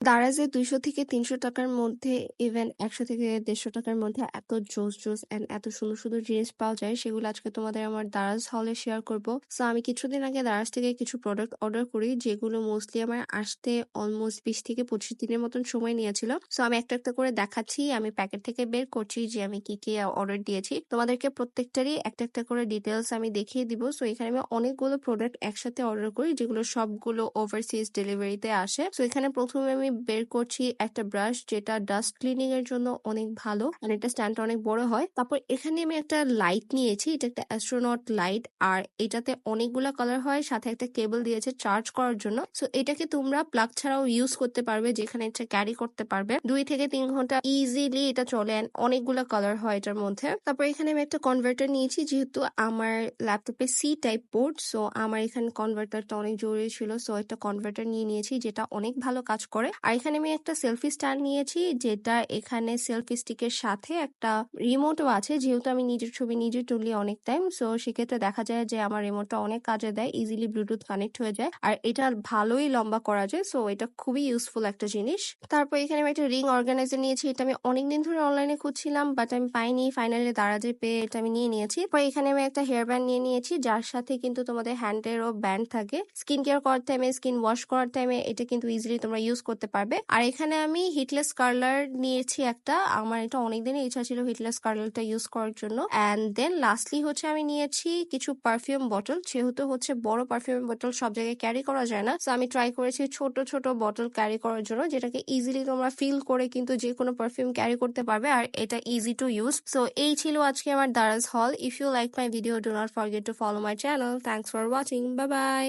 দারাজে ২০০ থেকে ৩০০ টাকার মধ্যে ইভেন ১০০ থেকে ১৫০ টাকার মধ্যে এত জোস জোস অ্যান্ড এত সুন্দর সুন্দর জিনিস পাওয়া যায়, সেগুলো আজকে তোমাদের আমার দারাজ হলে শেয়ার করব। সো আমি কিছুদিন আগে দারাজ থেকে কিছু প্রোডাক্ট অর্ডার করি, যেগুলো মোস্টলি আমার আসতে অলমোস্ট বিশ থেকে পঁচিশ দিনের মতন সময় নিয়েছিল। সো আমি একটা একটা করে দেখাচ্ছি, আমি প্যাকেট থেকে বের করছি যে আমি কি কি অর্ডার দিয়েছি। তোমাদেরকে প্রত্যেকটারই একটা একটা করে ডিটেলস আমি দেখিয়ে দিব। সো এখানে আমি অনেকগুলো প্রোডাক্ট একসাথে অর্ডার করি, যেগুলো সবগুলো ওভারসিজ ডেলিভারিতে আসে। সো এখানে প্রথমে আমি বের করছি একটা ব্রাশ যেটা ডাস্ট ক্লিনিং এর জন্য অনেক ভালো আর এটা স্ট্যান্ডটা অনেক বড় হয়। তারপর এখানে আমি একটা লাইট নিয়েছি, এটা একটা অ্যাস্ট্রোনট লাইট আর এটাতে অনেকগুলা কালার হয়, সাথে একটা কেবল দিয়েছে চার্জ করার জন্য। সো এটাকে তোমরা প্লাগ ছাড়াও ইউজ করতে পারবে, যেখানে এটা ক্যারি করতে পারবে। দুই থেকে তিন ঘণ্টা ইজিলি এটা চলে অনেকগুলা কালার হয় এটার মধ্যে। তারপর এখানে আমি একটা কনভার্টার নিয়েছি, যেহেতু আমার ল্যাপটপে সি টাইপ পোর্ট সো আমার এখানে কনভার্টারটা অনেক জরুরি ছিল সো একটা কনভার্টার নিয়ে নিয়েছি, যেটা অনেক ভালো কাজ করে। আর এখানে আমি একটা সেলফি স্ট্যান্ড নিয়েছি, যেটা এখানে সেলফি স্টিকের সাথে একটা রিমোটও আছে, যেহেতু আমি নিজের ছবি নিজে তুলি অনেক টাইম সো সেক্ষেত্রে দেখা যায় যে আমার রিমোটটা অনেক কাজে দেয় ইজিলি ব্লুটুথ কানেক্ট হয়ে যায়। আর এটা ভালোই লম্বা করা যায় সো এটা খুবই ইউজফুল একটা জিনিস। তারপর এখানে আমি একটা রিং অর্গানাইজার নিয়েছি, এটা আমি অনেকদিন ধরে অনলাইনে খুঁজছিলাম বাট আমি পাইনি ফাইনালি দারাজে পেয়ে এটা আমি নিয়ে নিয়েছি। তারপর এখানে আমি একটা হেয়ার ব্যান্ড নিয়ে নিয়েছি, যার সাথে কিন্তু তোমাদের হ্যান্ডেরও ব্যান্ড থাকে। স্কিন কেয়ার করার টাইমে স্কিন ওয়াশ করার টাইমে এটা কিন্তু ইজিলি তোমরা ইউজ করতে পারবে। আর এখানে আমি হিটলেস কার্লার নিয়েছি একটা। আমার এটা অনেকদিনই ইচ্ছা ছিল হিটলেস কার্লারটা ইউজ করার জন্য। অ্যান্ড দেন লাস্টলি হচ্ছে আমি নিয়েছি কিছু পারফিউম বটল যেহেতু হচ্ছে বড় পারফিউম বটল সব জায়গায় ক্যারি করা যায় না। তো আমি ট্রাই করেছি ছোট ছোট বটল ক্যারি করার জন্য। যেটাকে ইজিলি তোমরা ফিল করে কিন্তু যে কোনো পারফিউম ক্যারি করতে পারবে। আর এটা ইজি টু ইউজ সো এই ছিল আজকে আমার দারাজ হল if you like my video do not forget to follow my channel thanks for watching bye bye